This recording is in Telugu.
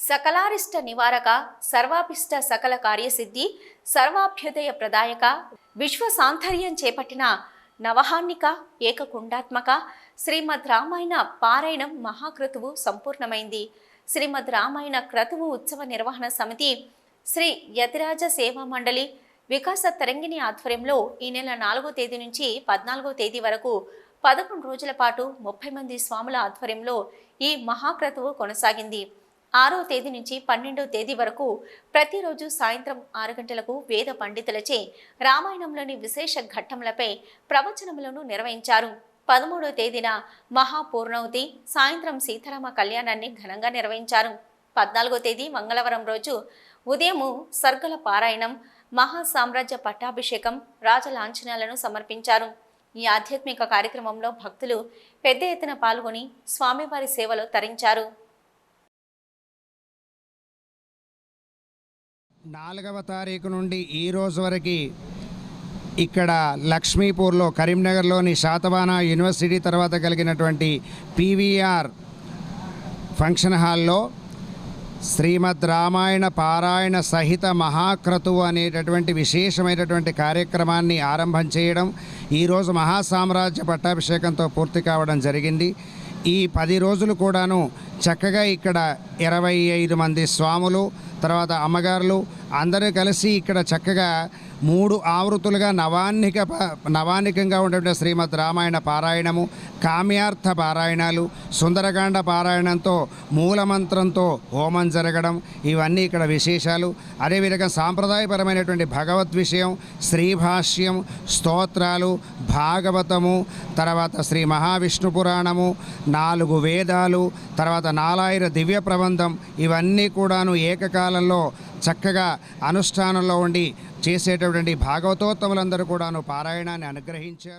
సకలారిష్ట నివారక సర్వాభిష్ట సకల కార్యసిద్ధి సర్వాభ్యుదయ ప్రదాయక విశ్వ సాంతర్యం చేపట్టిన నవహాన్నిక ఏకకుండాత్మక శ్రీమద్ రామాయణ పారాయణం మహాక్రతువు సంపూర్ణమైంది. శ్రీమద్ రామాయణ క్రతువు ఉత్సవ నిర్వహణ సమితి శ్రీ యతిరాజ సేవా మండలి వికాస తరంగిణి ఆధ్వర్యంలో ఈ నెల నాలుగో తేదీ నుంచి పద్నాలుగో తేదీ వరకు పదకొండు రోజుల పాటు ముప్పై మంది స్వాముల ఆధ్వర్యంలో ఈ మహాక్రతువు కొనసాగింది. ఆరో తేదీ నుంచి పన్నెండో తేదీ వరకు ప్రతిరోజు సాయంత్రం ఆరు గంటలకు వేద పండితులచే రామాయణంలోని విశేష ఘట్టములపై ప్రవచనములను నిర్వహించారు. పదమూడో తేదీన మహాపూర్ణవతి సాయంత్రం సీతారామ కళ్యాణాన్ని ఘనంగా నిర్వహించారు. పద్నాలుగో తేదీ మంగళవారం రోజు ఉదయము సర్గల పారాయణం మహా సామ్రాజ్య పట్టాభిషేకం రాజలాంఛనాలను సమర్పించారు. ఈ ఆధ్యాత్మిక కార్యక్రమంలో భక్తులు పెద్ద ఎత్తున పాల్గొని స్వామివారి సేవలో తరించారు. నాలుగవ తారీఖు నుండి ఈ రోజు వరకు ఇక్కడ లక్ష్మీపూర్లో కరీంనగర్లోని శాతవాన యూనివర్సిటీ తర్వాత కలిగినటువంటి పీవీఆర్ ఫంక్షన్ హాల్లో శ్రీమద్ రామాయణ పారాయణ సహిత మహాక్రతువు అనేటటువంటి విశేషమైనటువంటి కార్యక్రమాన్ని ఆరంభం చేయడం ఈరోజు మహాసామ్రాజ్య పట్టాభిషేకంతో పూర్తి కావడం జరిగింది. ఈ పది రోజులు కూడాను చక్కగా ఇక్కడ ఇరవై ఐదు మంది స్వాములు తర్వాత అమ్మగారులు అందరూ కలిసి ఇక్కడ చక్కగా మూడు ఆవృతులుగా నవాన్నిక ప- నవాన్నికంగా ఉండేటువంటి శ్రీమద్ రామాయణ పారాయణము కామ్యార్థ పారాయణాలు సుందరకాండ పారాయణంతో మూలమంత్రంతో హోమం జరగడం ఇవన్నీ ఇక్కడ విశేషాలు. అదేవిధంగా సాంప్రదాయపరమైనటువంటి భగవద్ విషయం శ్రీభాష్యం స్తోత్రాలు భాగవతము తర్వాత శ్రీ మహావిష్ణు పురాణము నాలుగు వేదాలు తర్వాత నాలాయిర దివ్య ప్రబంధం ఇవన్నీ కూడాను ఏకకాలంలో చక్కగా అనుష్ఠానంలో ఉండి చేసేటటువంటి భాగవతోత్తములందరూ కూడాను పారాయణాన్ని అనుగ్రహించారు.